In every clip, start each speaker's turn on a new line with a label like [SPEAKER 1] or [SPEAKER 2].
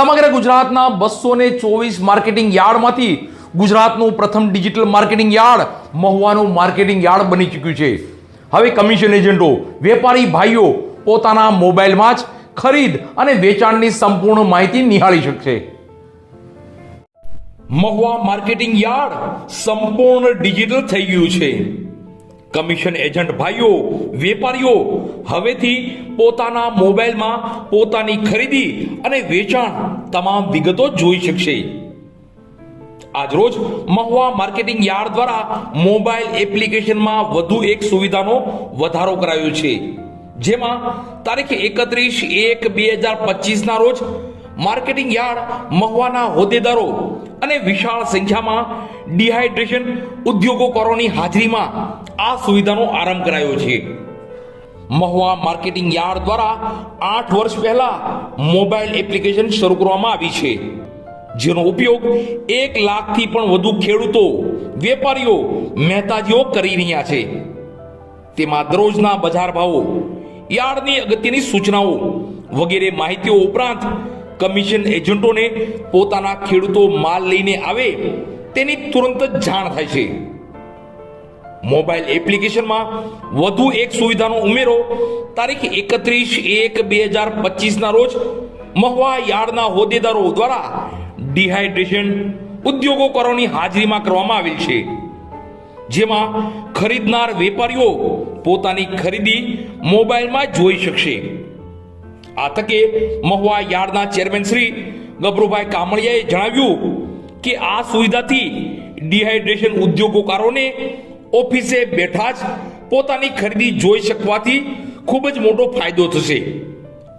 [SPEAKER 1] સમગ્ર ગુજરાતના બસો ને ચોવીસ માર્કેટિંગ યાર્ડમાંથી ગુજરાતનું પ્રથમ ડિજિટલ માર્કેટિંગ યાર્ડ મહુવાનું માર્કેટિંગ યાર્ડ બની ચૂક્યું છે. હવે કમિશન એજન્ટો, વેપારી ભાઈઓ પોતાના મોબાઈલમાં જ ખરીદ અને વેચાણની સંપૂર્ણ માહિતી નિહાળી શકશે. મહુવા માર્કેટિંગ યાર્ડ સંપૂર્ણ ડિજિટલ થઈ ગયું છે. કમિશન એજન્ટ ભાઈઓ, વેપારીઓ, હવેથી પોતાના મોબાઈલમાં પોતાની ખરીદી અને વેચાણ તમામ વિગતો જોઈ શકશે. આજરોજ મહુવા માર્કેટિંગ યાર્ડ દ્વારા મોબાઈલ એપ્લિકેશનમાં વધુ એક સુવિધાનો વધારો કરાયો છે. જેમાં તારીખ એકત્રીસ એક બે હજાર પચીસના રોજ માર્કેટિંગ યાર્ડ મહુવાના હોદ્દેદારો અને વિશાળ સંખ્યામાં ડિહાઇડ્રેશન ઉદ્યોગોકારોની હાજરીમાં આ સુવિધાનો આરંભ કરાયો છે. મહુવા માર્કેટિંગ યાર્ડ દ્વારા આઠ વર્ષ પહેલા મોબાઈલ એપ્લિકેશન શરૂ કરવામાં આવી છે. જેનો ઉપયોગ એક લાખથી પણ વધુ ખેડૂતો, વેપારીઓ, મહેતાજીઓ કરી રહ્યા છે. તેમાં દરરોજના બજાર ભાવો, યાર્ડની અગત્યની સૂચનાઓ વગેરે માહિતીઓ ઉપરાંત કમિશન એજન્ટોને પોતાના ખેડૂતો માલ લઈને આવે તેની તુરંત જ જાણ થાય છે. મોબાઈલ એપ્લિકેશનમાં વધુ એક સુવિધાનો ઉમેરો. તારીખ એકત્રીસ એક બે હજાર પચીસના રોજ મહુવા યાર્ડના હોદ્દેદારો દ્વારા ડિહાઇડ્રેશન ઉદ્યોગોકારોની હાજરીમાં કરવામાં આવેલ છે. જેમાં ખરીદનાર વેપારીઓ પોતાની ખરીદી મોબાઈલમાં જોઈ શકશે. આ તકે મહુવા યાર્ડના ચેરમેન શ્રી ગભરુભાઈ કામળિયાએ જણાવ્યું કે આ સુવિધાથી ડિહાઇડ્રેશન ઉદ્યોગોકારોને ઓફિસે બેઠા જ પોતાની ખરીદી જોઈ શકવાથી ખૂબ જ મોટો ફાયદો થશે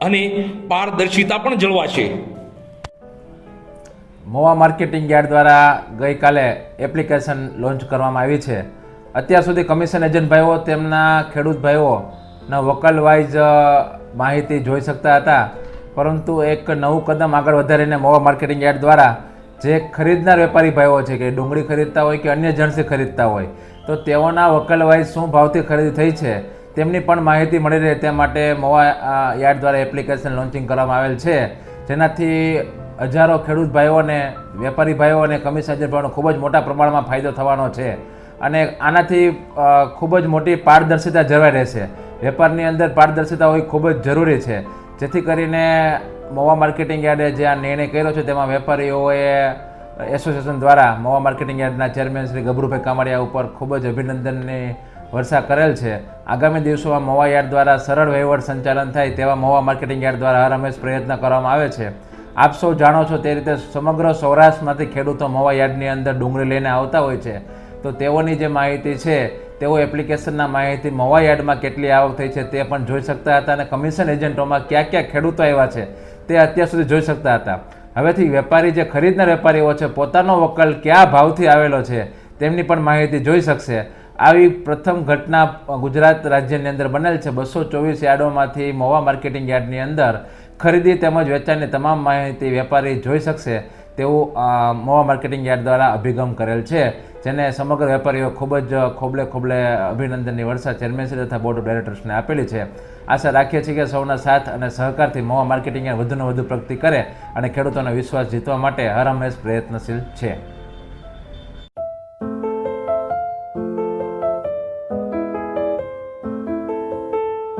[SPEAKER 1] અને પારદર્શિતા પણ જળવાશે.
[SPEAKER 2] મોવા માર્કેટિંગ યાર્ડ દ્વારા ગઈકાલે એપ્લિકેશન લોન્ચ કરવામાં આવી છે. અત્યાર સુધી કમિશન એજન્ટ ભાઈઓ તેમના ખેડૂત ભાઈઓના વકલ વાઇઝ માહિતી જોઈ શકતા હતા. પરંતુ એક નવું કદમ આગળ વધારીને મોવા માર્કેટિંગ યાર્ડ દ્વારા જે ખરીદનાર વેપારી ભાઈઓ છે કે ડુંગળી ખરીદતા હોય કે અન્ય જણસી ખરીદતા હોય, તો તેઓના વકલવાઈ શું ભાવથી ખરીદી થઈ છે, તેમની પણ માહિતી મળી રહે તે માટે મોવા યાર્ડ દ્વારા એપ્લિકેશન લોન્ચિંગ કરવામાં આવેલ છે. જેનાથી હજારો ખેડૂત ભાઈઓને વેપારી ભાઈઓ અને કમિશન એજન્ટ ખૂબ જ મોટા પ્રમાણમાં ફાયદો થવાનો છે અને આનાથી ખૂબ જ મોટી પારદર્શિતા જળવાઈ રહેશે. વેપારની અંદર પારદર્શિતા હોવી ખૂબ જ જરૂરી છે. જેથી કરીને મોવા માર્કેટિંગ યાર્ડે જે આ નિર્ણય કર્યો છે, તેમાં વેપારીઓએ એસોસિએશન દ્વારા મોવા માર્કેટિંગ યાર્ડના ચેરમેન શ્રી ગભરુભાઈ કામડિયા ઉપર ખૂબ જ અભિનંદનની વર્ષા કરેલ છે. આગામી દિવસોમાં મોવા યાર્ડ દ્વારા સરળ વહીવટ સંચાલન થાય તેવા મોવા માર્કેટિંગ યાર્ડ દ્વારા હર હંમેશ પ્રયત્ન કરવામાં આવે છે. આપ સૌ જાણો છો તે રીતે સમગ્ર સૌરાષ્ટ્રમાંથી ખેડૂતો મોવા યાર્ડની અંદર ડુંગળી લઈને આવતા હોય છે. તો તેઓની જે માહિતી છે, તેઓ એપ્લિકેશનના માહિતી મોવા યાર્ડમાં કેટલી આવક થઈ છે તે પણ જોઈ શકતા હતા અને કમિશન એજન્ટોમાં ક્યાં ક્યાં ખેડૂતો આવ્યા છે. તે અત્યાર સુધી જોઈ શકતા હતા. હવેથી વેપારી જે ખરીદનાર વેપારીઓ છે, પોતાનો વકલ કયા ભાવથી આવેલો છે તેમની પણ માહિતી જોઈ શકશે. આવી પ્રથમ ઘટના ગુજરાત રાજ્યની અંદર બનેલ છે. બસો ચોવીસ યાર્ડોમાંથી મોવા માર્કેટિંગ યાર્ડની અંદર ખરીદી તેમજ વેચાણની તમામ માહિતી વેપારી જોઈ શકશે. તેવું મોવા માર્કેટિંગ યાર્ડ દ્વારા અભિગમ કરેલ છે, જેને સમગ્ર વેપારીઓ ખૂબ જ ખોબલે ખોબલે અભિનંદનની વર્ષા ચેરમેનશ્રી તથા બોર્ડ ઓફ ડાયરેક્ટર્સને આપેલી છે. આશા રાખીએ છીએ કે સૌના સાથ અને સહકારથી મોવા માર્કેટિંગ યાર્ડ વધુને વધુ પ્રગતિ કરે અને ખેડૂતોનો વિશ્વાસ જીતવા માટે હર હંમેશ પ્રયત્નશીલ છે.